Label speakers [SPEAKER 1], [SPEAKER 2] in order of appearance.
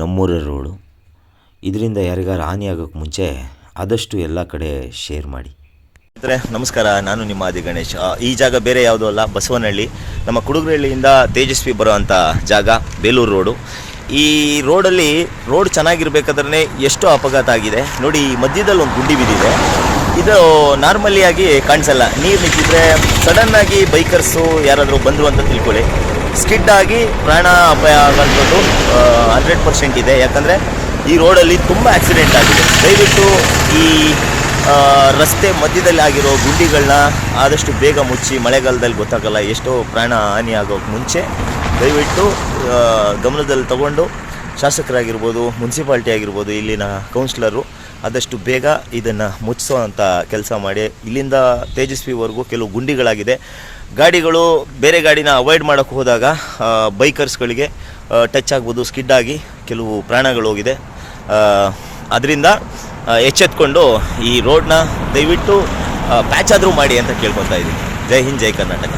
[SPEAKER 1] ನಮ್ಮೂರ ರೋಡು ಇದರಿಂದ ಯಾರಿಗಾರು ಹಾನಿ ಆಗೋಕ್ಕೆ ಮುಂಚೆ ಆದಷ್ಟು ಎಲ್ಲ ಕಡೆ ಶೇರ್ ಮಾಡಿ.
[SPEAKER 2] ನಮಸ್ಕಾರ. ನಾನು ನಿಮ್ಮ ಆದಿ ಗಣೇಶ್. ಈ ಜಾಗ ಬೇರೆ ಯಾವುದೂ ಅಲ್ಲ, ಬಸವನಹಳ್ಳಿ. ನಮ್ಮ ಕುಡುಗ್ರಹಳ್ಳಿಯಿಂದ ತೇಜಸ್ವಿ ಬರುವಂಥ ಜಾಗ, ಬೇಲೂರು ರೋಡು. ಈ ರೋಡಲ್ಲಿ ರೋಡ್ ಚೆನ್ನಾಗಿರ್ಬೇಕಾದ್ರೆ ಎಷ್ಟು ಅಪಘಾತ ಆಗಿದೆ. ನೋಡಿ, ಈ ಮಧ್ಯದಲ್ಲಿ ಒಂದು ಗುಂಡಿ ಬಿದ್ದಿದೆ. ಇದು ನಾರ್ಮಲಿ ಆಗಿ ಕಾಣಿಸಲ್ಲ. ನೀರು ನಿಂತಿದ್ರೆ ಸಡನ್ನಾಗಿ ಬೈಕರ್ಸು ಯಾರಾದರೂ ಬಂದರು ಅಂತ ತಿಳ್ಕೊಳ್ಳಿ. ಸ್ಕಿಡ್ ಆಗಿ ಪ್ರಾಣ ಅಪಾಯ ಆಗೋಂಥದ್ದು ಹಂಡ್ರೆಡ್ ಪರ್ಸೆಂಟ್ ಇದೆ. ಯಾಕಂದರೆ ಈ ರೋಡಲ್ಲಿ ತುಂಬ ಆಕ್ಸಿಡೆಂಟ್ ಆಗಿದೆ. ದಯವಿಟ್ಟು ಈ ರಸ್ತೆ ಮಧ್ಯದಲ್ಲಿ ಆಗಿರೋ ಗುಂಡಿಗಳನ್ನ ಆದಷ್ಟು ಬೇಗ ಮುಚ್ಚಿ, ಮಳೆಗಾಲದಲ್ಲಿ ಗೊತ್ತಾಗಲ್ಲ ಎಷ್ಟೋ ಪ್ರಾಣ ಹಾನಿ ಆಗೋಕ್ಕೆ ಮುಂಚೆ ದಯವಿಟ್ಟು ಗಮನದಲ್ಲಿ ತಗೊಂಡು ಶಾಸಕರಾಗಿರ್ಬೋದು, ಮುನ್ಸಿಪಾಲ್ಟಿ ಆಗಿರ್ಬೋದು, ಇಲ್ಲಿನ ಕೌನ್ಸಿಲರು ಆದಷ್ಟು ಬೇಗ ಇದನ್ನು ಮುಚ್ಚಿಸೋವಂಥ ಕೆಲಸ ಮಾಡಿ. ಇಲ್ಲಿಂದ ತೇಜಸ್ವಿವರೆಗೂ ಕೆಲವು ಗುಂಡಿಗಳಾಗಿದೆ. ಗಾಡಿಗಳು ಬೇರೆ ಗಾಡಿನ ಅವಾಯ್ಡ್ ಮಾಡೋಕ್ಕೆ ಹೋದಾಗ ಬೈಕರ್ಸ್ಗಳಿಗೆ ಟಚ್ ಆಗ್ಬೋದು, ಸ್ಕಿಡ್ ಆಗಿ ಕೆಲವು ಪ್ರಾಣಗಳು ಹೋಗಿದೆ. ಅದರಿಂದ ಎಚ್ಚೆತ್ಕೊಂಡು ಈ ರೋಡ್ನ ದಯವಿಟ್ಟು ಪ್ಯಾಚ್ ಆದರೂ ಮಾಡಿ ಅಂತ ಕೇಳ್ಕೊತಾ ಇದ್ದೀನಿ. ಜೈ ಹಿಂದ್, ಜೈ ಕರ್ನಾಟಕ.